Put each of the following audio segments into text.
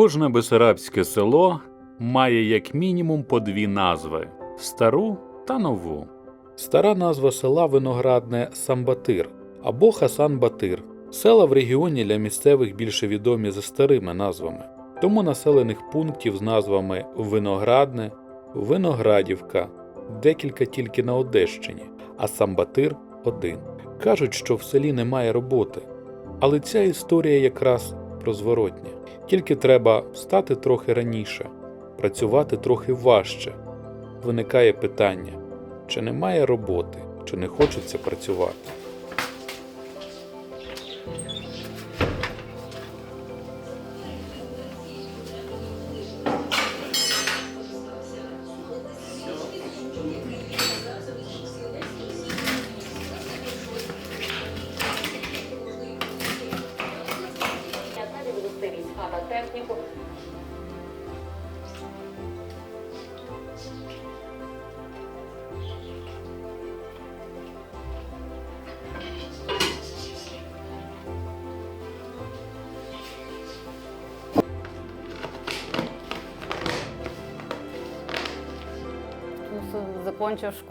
Кожне бесарабське село має як мінімум по дві назви стару та нову. Стара назва села Виноградне Самбатир або Хасан Батир. Села в регіоні для місцевих більше відомі за старими назвами, тому населених пунктів з назвами Виноградне, Виноградівка, декілька тільки на Одещині, а Самбатир один. Кажуть, що в селі немає роботи, але ця історія якраз про зворотнє. Тільки треба встати трохи раніше, працювати трохи важче. Виникає питання, чи немає роботи, чи не хочеться працювати.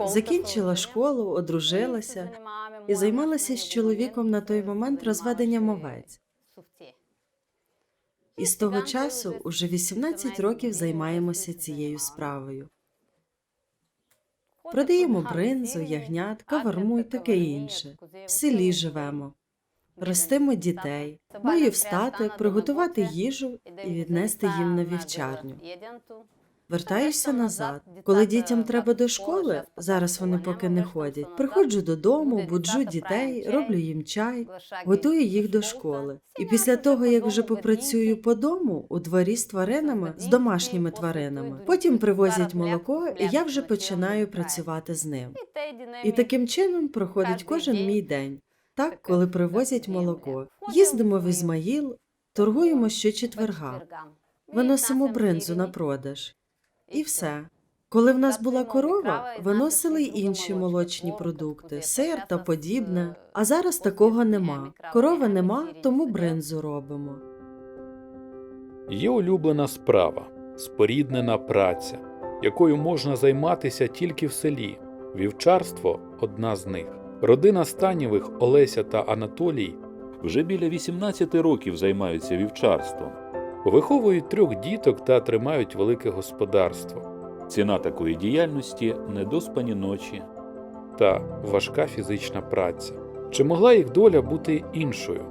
Закінчила школу, одружилася і займалася з чоловіком на той момент розведенням овець. І з того часу уже 18 років займаємося цією справою. Продаємо бринзу, ягнят, каварму і таке інше. В селі живемо. Ростимо дітей. Маю встати, приготувати їжу і віднести їм на вівчарню. Вертаюся назад. Коли дітям треба до школи, зараз вони поки не ходять. Приходжу додому, буджу дітей, роблю їм чай, готую їх до школи. І після того, як вже попрацюю по дому, у дворі з тваринами, з домашніми тваринами, потім привозять молоко, і я вже починаю працювати з ним. І таким чином проходить кожен мій день. Так, коли привозять молоко, їздимо в Ізмаїл, торгуємо щочетверга, виносимо бринзу на продаж. І все. Коли в нас була корова, виносили й інші молочні продукти, сир та подібне. А зараз такого нема. Корови нема, тому бринзу робимо. Є улюблена справа, споріднена праця, якою можна займатися тільки в селі. Вівчарство одна з них. Родина Станєвих Олеся та Анатолій вже біля 18 років займаються вівчарством. Виховують трьох діток та тримають велике господарство. Ціна такої діяльності недоспані ночі та важка фізична праця. Чи могла їх доля бути іншою?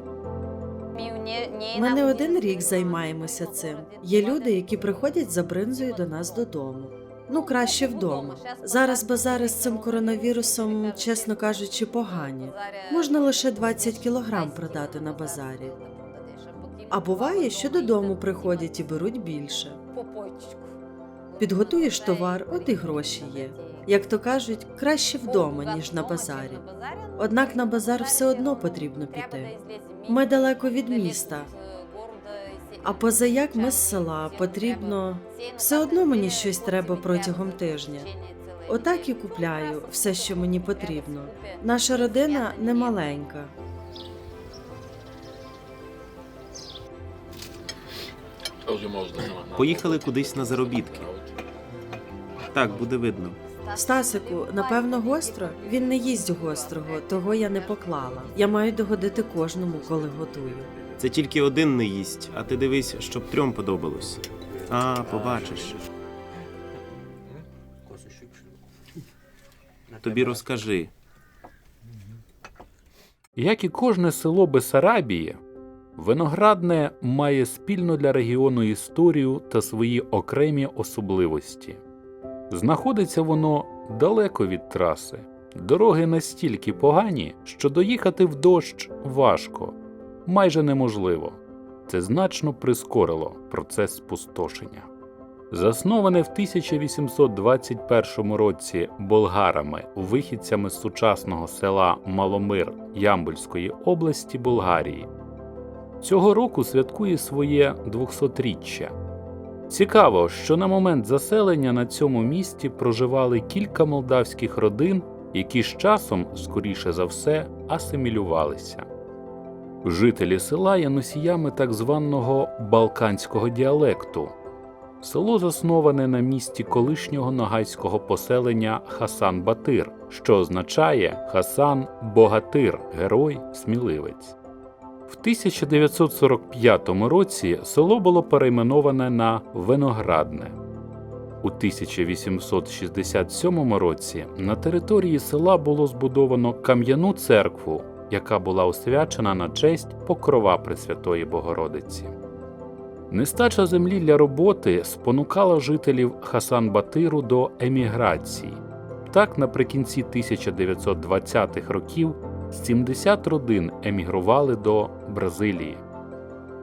Ми не один рік займаємося цим. Є люди, які приходять за бринзою до нас додому. Ну, краще вдома. Зараз базари з цим коронавірусом, чесно кажучи, погані. Можна лише 20 кілограм продати на базарі. А буває, що додому приходять і беруть більше. Підготуєш товар, от і гроші є. Як то кажуть, краще вдома, ніж на базарі. Однак на базар все одно потрібно піти. Ми далеко від міста. А позаяк ми з села потрібно все одно мені щось треба протягом тижня. Отак і купляю все, що мені потрібно. Наша родина не маленька. Поїхали кудись на заробітки. Так, буде видно. Стасику, напевно, гостро. Він не їсть гострого, того я не поклала. Я маю догодити кожному, коли готую. Це тільки один не їсть, а ти дивись, щоб трьом подобалось. А, побачиш. Тобі розкажи. Як і кожне село Бесарабії, Виноградне має спільну для регіону історію та свої окремі особливості. Знаходиться воно далеко від траси. Дороги настільки погані, що доїхати в дощ важко, майже неможливо. Це значно прискорило процес спустошення. Засноване в 1821 році болгарами, вихідцями з сучасного села Маломир Ямбольської області Болгарії, цього року святкує своє 200-річчя. Цікаво, що на момент заселення на цьому місці проживали кілька молдавських родин, які з часом, скоріше за все, асимілювалися. Жителі села є носіями так званого балканського діалекту. Село засноване на місці колишнього ногайського поселення Хасан Батир, що означає Хасан Богатир, герой, сміливець. В 1945 році село було перейменоване на Виноградне. У 1867 році на території села було збудовано кам'яну церкву, яка була освячена на честь покрова Пресвятої Богородиці. Нестача землі для роботи спонукала жителів Хасан-Батиру до еміграції. Так, наприкінці 1920-х років 70 родин емігрували до Бразилії.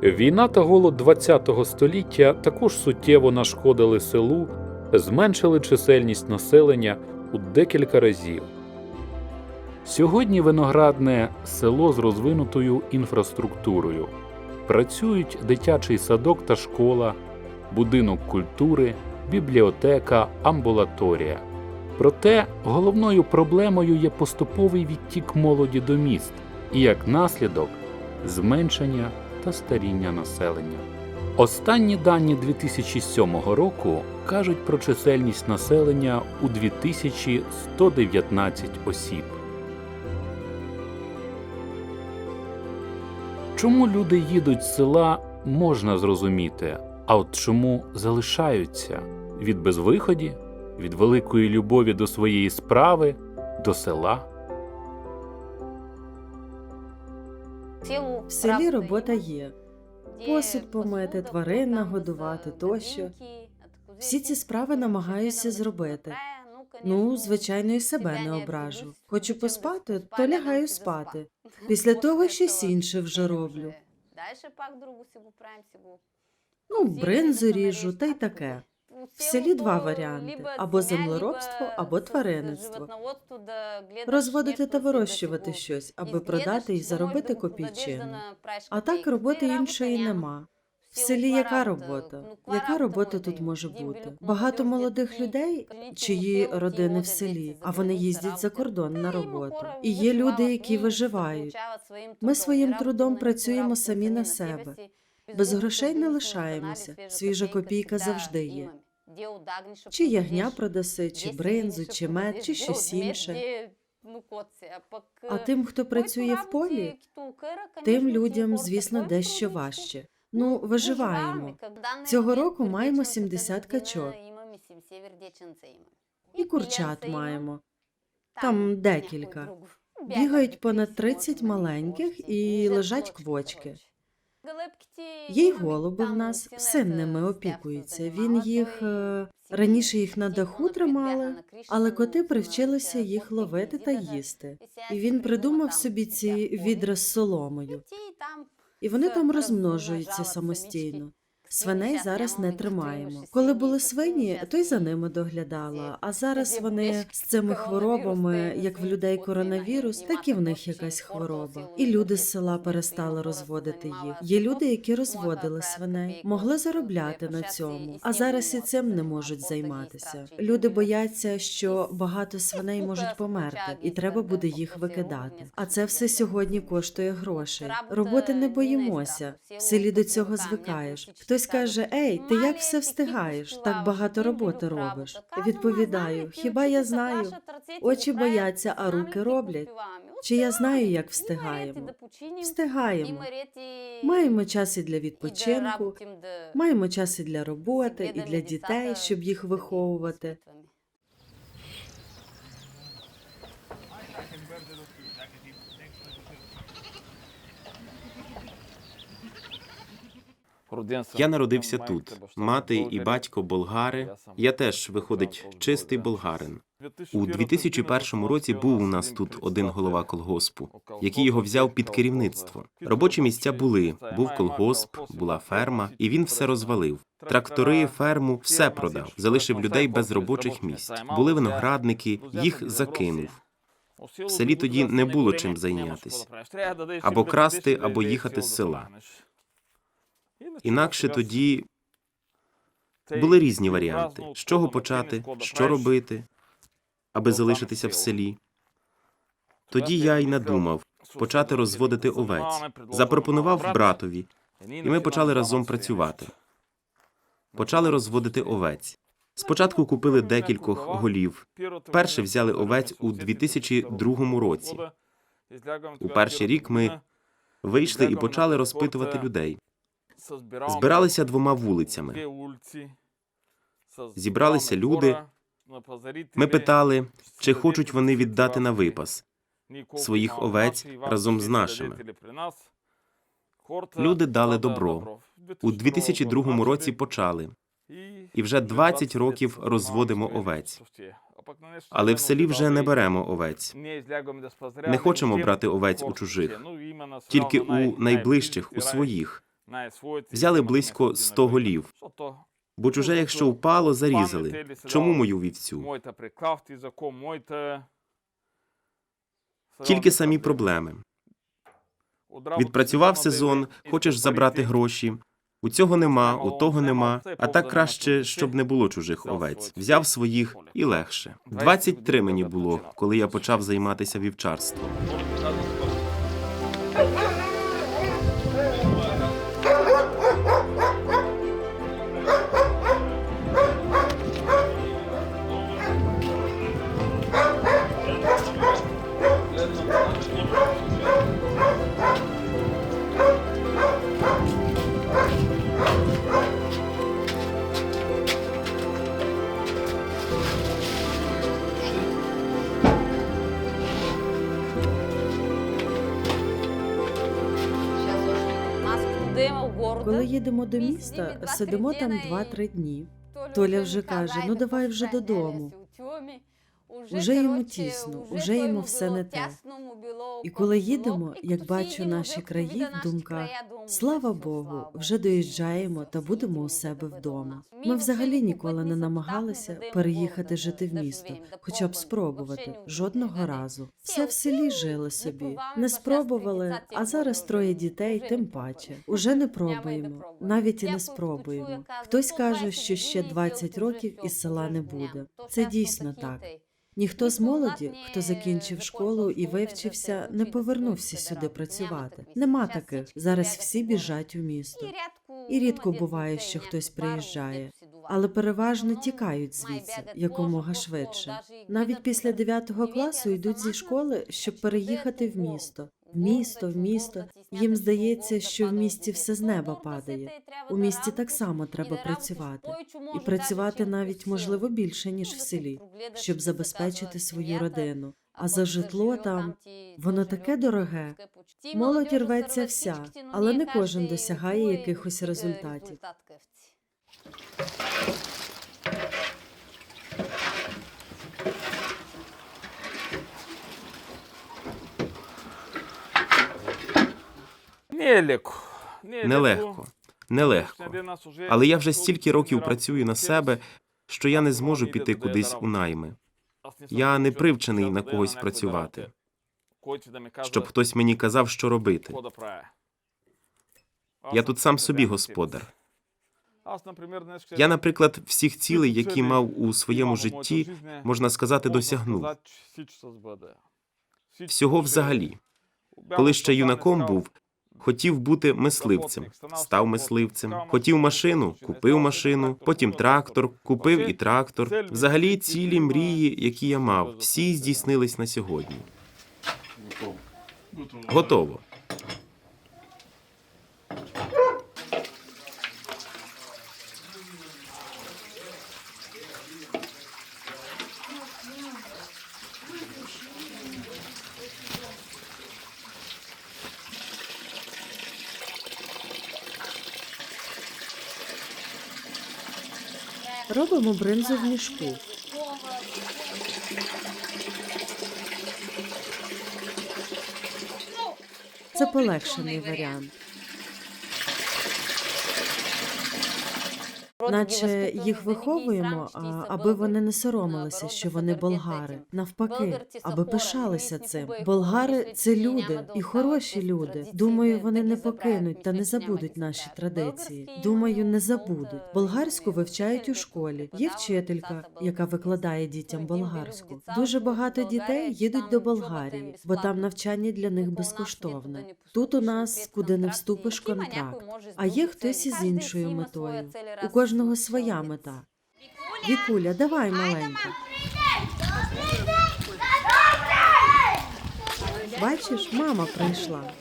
Війна та голод ХХ століття також суттєво нашкодили селу, зменшили чисельність населення у декілька разів. Сьогодні виноградне село з розвинутою інфраструктурою. Працюють дитячий садок та школа, будинок культури, бібліотека, амбулаторія. Проте головною проблемою є поступовий відтік молоді до міст і як наслідок зменшення та старіння населення. Останні дані 2007 року кажуть про чисельність населення у 2119 осіб. Чому люди їдуть з села, можна зрозуміти, а от чому залишаються від безвиході, від великої любові до своєї справи, до села. В селі робота є. Посуд помити, тварин нагодувати тощо. Всі ці справи намагаюся зробити. Ну, звичайно, і себе не ображу. Хочу поспати, то лягаю спати. Після того щось інше вже роблю. Ну, бринзу ріжу та й таке. В селі два варіанти: або землеробство, або тваринництво. Розводити та вирощувати щось, аби продати і заробити копійчину. А так роботи іншої нема. В селі яка робота? Яка робота тут може бути? Багато молодих людей, чиї родини в селі, а вони їздять за кордон на роботу. І є люди, які виживають. Ми своїм трудом працюємо самі на себе. Без грошей не лишаємося. Свіжа копійка завжди є. Чи ягня продаси, чи бринзу, чи мед, чи щось інше. А тим, хто працює в полі, тим людям, звісно, дещо важче. Ну, виживаємо. Цього року маємо 70 качок. І курчат маємо. Там декілька. Бігають понад 30 маленьких і лежать квочки. Є й голуби в нас, син ними опікується. Він їх е, раніше їх на даху тримали, але коти привчилися їх ловити та їсти. І він придумав собі ці відра з соломою. І вони там розмножуються самостійно. Свиней зараз не тримаємо. Коли були свині, то й за ними доглядала. А зараз вони з цими хворобами, як в людей коронавірус, так і в них якась хвороба. І люди з села перестали розводити їх. Є люди, які розводили свиней, могли заробляти на цьому, а зараз і цим не можуть займатися. Люди бояться, що багато свиней можуть померти, і треба буде їх викидати. А це все сьогодні коштує грошей. Роботи не боїмося. В селі до цього звикаєш. Хтось каже: Ей, ти як все встигаєш? Так багато роботи робиш. Відповідаю, хіба я знаю? Очі бояться, а руки роблять. Чи я знаю, як встигаємо? Встигаємо. Маємо час і для відпочинку, маємо час і для роботи, і для дітей, щоб їх виховувати. Я народився тут. Мати і батько болгари. Я теж, виходить, чистий болгарин. У 2001 році був у нас тут один голова колгоспу, який його взяв під керівництво. Робочі місця були. Був колгосп, була ферма, і він все розвалив. Трактори, ферму, все продав, залишив людей без робочих місць. Були виноградники, їх закинув. В селі тоді не було чим зайнятися. Або красти, або їхати з села. Інакше тоді були різні варіанти: з чого почати, що робити, аби залишитися в селі. Тоді я й надумав почати розводити овець. Запропонував братові, і ми почали разом працювати. Почали розводити овець. Спочатку купили декількох голів. Перше взяли овець у 2002 році. У перший рік ми Вийшли і почали розпитувати людей. Збиралися двома вулицями. Зібралися люди. Ми питали, чи хочуть вони віддати на випас своїх овець разом з нашими. Люди дали добро. У 2002 році почали, і вже 20 років розводимо овець. Але в селі вже не беремо овець. Не хочемо брати овець у чужих, тільки у найближчих, у своїх. Взяли близько 100 голів, бо чуже, якщо впало, зарізали. Чому мою вівцю? Тільки самі проблеми. Відпрацював сезон, хочеш забрати гроші. У цього нема, у того нема. А так краще, щоб не було чужих овець. Взяв своїх і легше. 23 мені було, коли я почав займатися вівчарством. Сидимо там 2-3 дні. Толя вже каже: ну давай вже додому. Уже йому тісно, уже йому все не те. І коли їдемо, як бачу наші краї в думках, слава Богу, вже доїжджаємо та будемо у себе вдома. Ми взагалі ніколи не намагалися переїхати жити в місто, хоча б спробувати жодного разу. Все в селі жили собі, не спробували. А зараз троє дітей, тим паче. Уже не пробуємо, навіть і не спробуємо. Хтось каже, що ще 20 років і села не буде. Це дійсно так. Ніхто з молоді, хто закінчив школу і вивчився, не повернувся сюди працювати. Нема таких. Зараз всі біжать у місто. І рідко буває, що хтось приїжджає, але переважно тікають звідси якомога швидше. Навіть після 9 класу йдуть зі школи, щоб переїхати в місто. Місто, в місто. Їм здається, що в місті все з неба падає. У місті так само треба працювати. І працювати навіть можливо більше, ніж в селі, щоб забезпечити свою родину. А за житло там воно таке дороге. Молодь рветься вся, але не кожен досягає якихось результатів. Нелегко. Нелегко, нелегко. Але я вже стільки років працюю на себе, що я не зможу піти кудись у найми. Я не привчений на когось працювати, щоб хтось мені казав, що робити. Я тут сам собі господар. Я, наприклад, всіх цілей, які мав у своєму житті, можна сказати, досягнув. Всього взагалі. Коли ще юнаком був, хотів бути мисливцем, став мисливцем. Хотів машину, купив машину, потім трактор, купив і трактор. Взагалі, цілі мрії, які я мав, всі здійснились на сьогодні. Готово. Робимо бринзу в мішку. Це полегшений варіант. Наче їх виховуємо, аби вони не соромилися, що вони болгари. Навпаки, аби пишалися цим. Болгари це люди і хороші люди. Думаю, вони не покинуть та не забудуть наші традиції. Думаю, не забудуть. Болгарську вивчають у школі. Є вчителька, яка викладає дітям болгарську. Дуже багато дітей їдуть до Болгарії, бо там навчання для них безкоштовне. Тут у нас куди не вступиш контракт. А є хтось із іншою метою. У кожного своя мета. Вікуля, давай маленька. Бачиш, мама прийшла.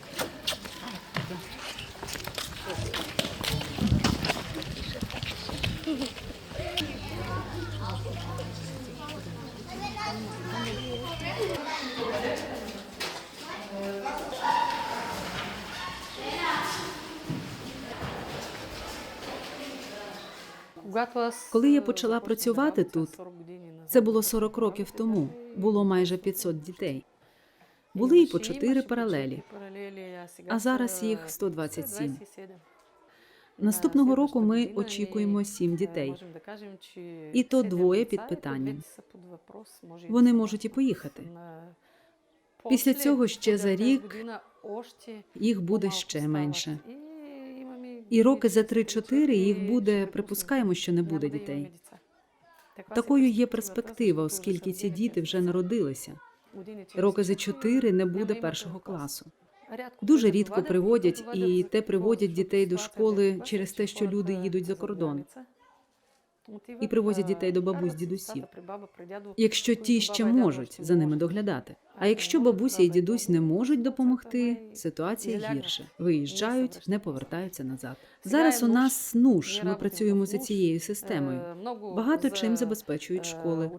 Коли я почала працювати тут, це було 40 років тому. Було майже 500 дітей. Були і по 4 паралелі. а зараз їх 127. Наступного року ми очікуємо 7 дітей. І то двоє під питанням. Вони можуть і поїхати. Після цього ще за рік Їх буде ще менше. І роки за 3-4 їх буде, припускаємо, що не буде дітей. Такою є перспектива, оскільки ці діти вже народилися. Роки за 4 не буде першого класу. Дуже рідко приводять, і те приводять дітей до школи через те, що люди їдуть за кордон. І привозять дітей до бабусь дідусів. Якщо ті ще можуть за ними доглядати. А якщо бабуся і дідусь не можуть допомогти, ситуація гірше. Виїжджають, не повертаються назад. Зараз у нас НУШ, ми працюємо за цією системою. Багато чим забезпечують школи.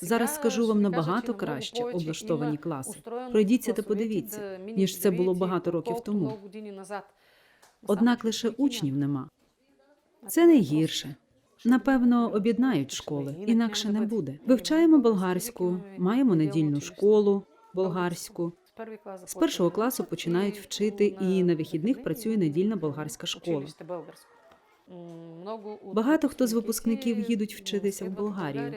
Зараз скажу вам набагато краще облаштовані класи. Пройдіться та подивіться, ніж це було багато років тому. Однак лише учнів нема. Це не гірше. Напевно, об'єднають школи, інакше не буде. Вивчаємо болгарську, маємо недільну школу болгарську. З першого класу починають вчити, і на вихідних працює недільна болгарська школа. Багато хто з випускників їдуть вчитися в Болгарію.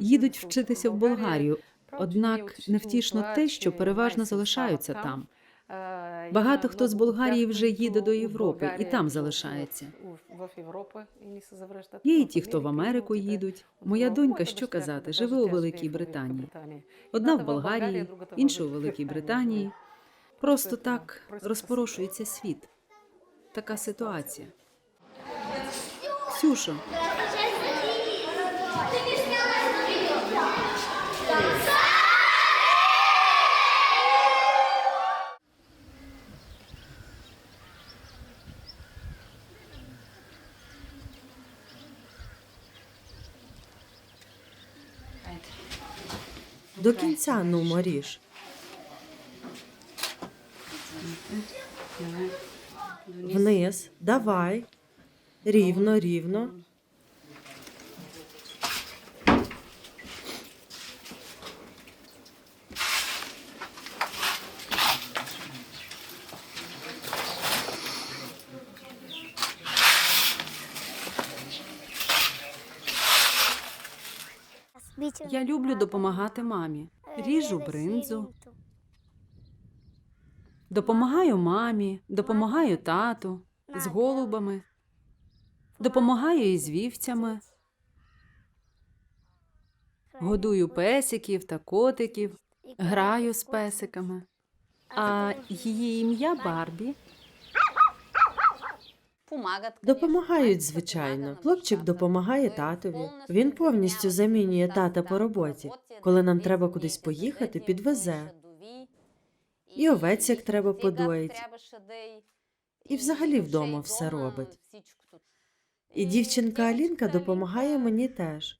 Їдуть вчитися в Болгарію, однак невтішно те, що переважно залишаються там. Багато хто з Болгарії вже їде до Європи і там залишається. Є і ті, хто в Америку їдуть. Моя донька, що казати, живе у Великій Британії. Одна в Болгарії, інша у Великій Британії. Просто так розпорошується світ. Така ситуація. Ксюшо, До кінця, ну, моріж. Вниз, давай. Рівно, рівно. Я люблю допомагати мамі. Ріжу бринзу, допомагаю мамі, допомагаю тату з голубами, допомагаю із вівцями, годую песиків та котиків, граю з песиками. А її ім'я Барбі. Допомагають, звичайно. Хлопчик допомагає татові. Він повністю замінює тата по роботі. Коли нам треба кудись поїхати, підвезе. І овець, як треба, подоїть. І взагалі вдома все робить. І дівчинка Алінка допомагає мені теж.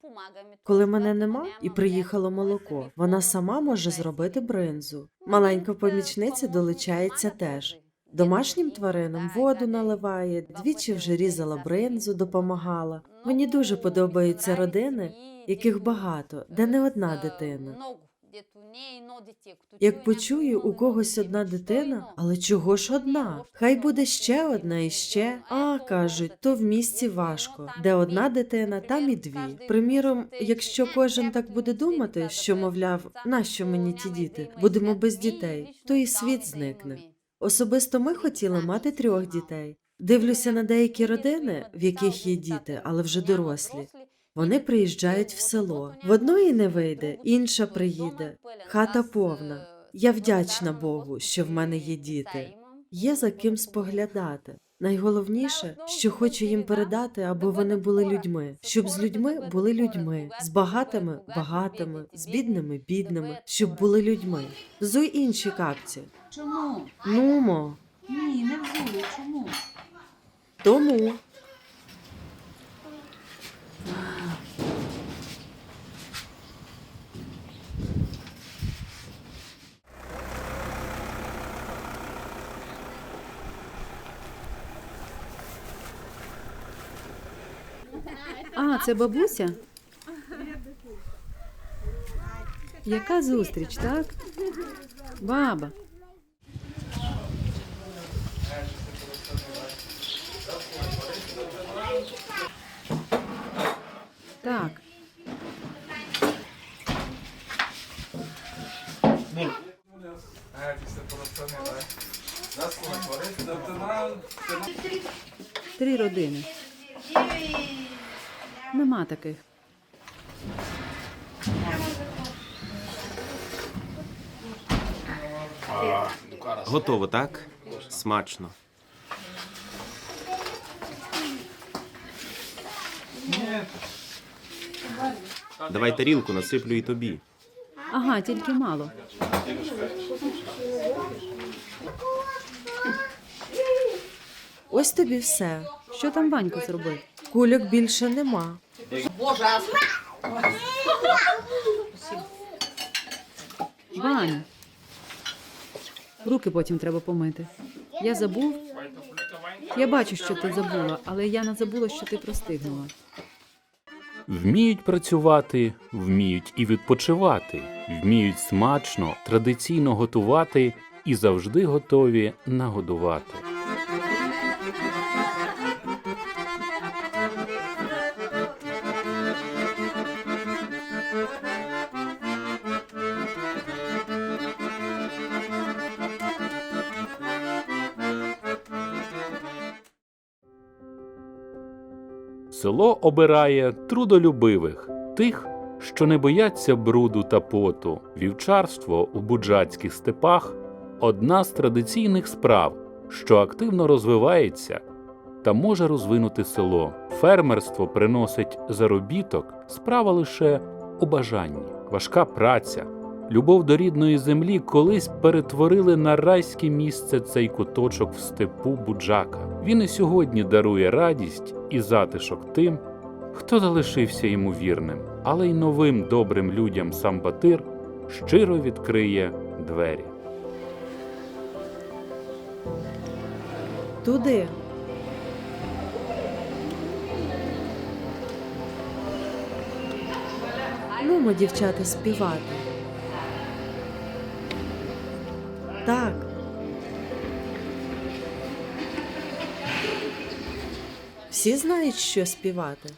Коли мене нема і приїхало молоко, вона сама може зробити бринзу. Маленька помічниця долучається теж. Домашнім тваринам воду наливає, двічі вже різала бринзу, допомагала. Мені дуже подобаються родини, яких багато, де не одна дитина. Як почую, у когось одна дитина, але чого ж одна? Хай буде ще одна і ще. А кажуть, то в місті важко. Де одна дитина, там і дві. Приміром, якщо кожен так буде думати, що мовляв, нащо мені ті діти? Будемо без дітей, то і світ зникне. Особисто ми хотіли мати трьох дітей. Дивлюся на деякі родини, в яких є діти, але вже дорослі. Вони приїжджають в село. В одної не вийде, інша приїде. Хата повна. Я вдячна Богу, що в мене є діти. Є за ким споглядати. Найголовніше, що хочу їм передати, аби вони були людьми, щоб з людьми були людьми, з багатими багатими, з бідними бідними, щоб були людьми. Взуй інші капці. Чому? Нумо, Ні, не взуй. Чому? тому. А, це бабуся? Яка зустріч, так? Баба. Так. Три родини. Нема таких. Готово, так? Смачно. Давай тарілку насиплю і тобі. Ага, тільки мало. Ось тобі все. Що там Ванько зробив? Кульок більше нема. Вань. Руки потім треба помити. Я забув. Я бачу, що ти забула, але я не забула, що ти простигнула. Вміють працювати, вміють і відпочивати, вміють смачно, традиційно готувати і завжди готові нагодувати. Село обирає трудолюбивих, тих, що не бояться бруду та поту. Вівчарство у буджацьких степах одна з традиційних справ, що активно розвивається та може розвинути село. Фермерство приносить заробіток, справа лише у бажанні. Важка праця, любов до рідної землі колись перетворили на райське місце цей куточок в степу Буджака. Він і сьогодні дарує радість і затишок тим, хто залишився йому вірним, але й новим добрим людям сам Батир щиро відкриє двері. Туди. Нумо, дівчата, співати. Так. Всі знають, що співати.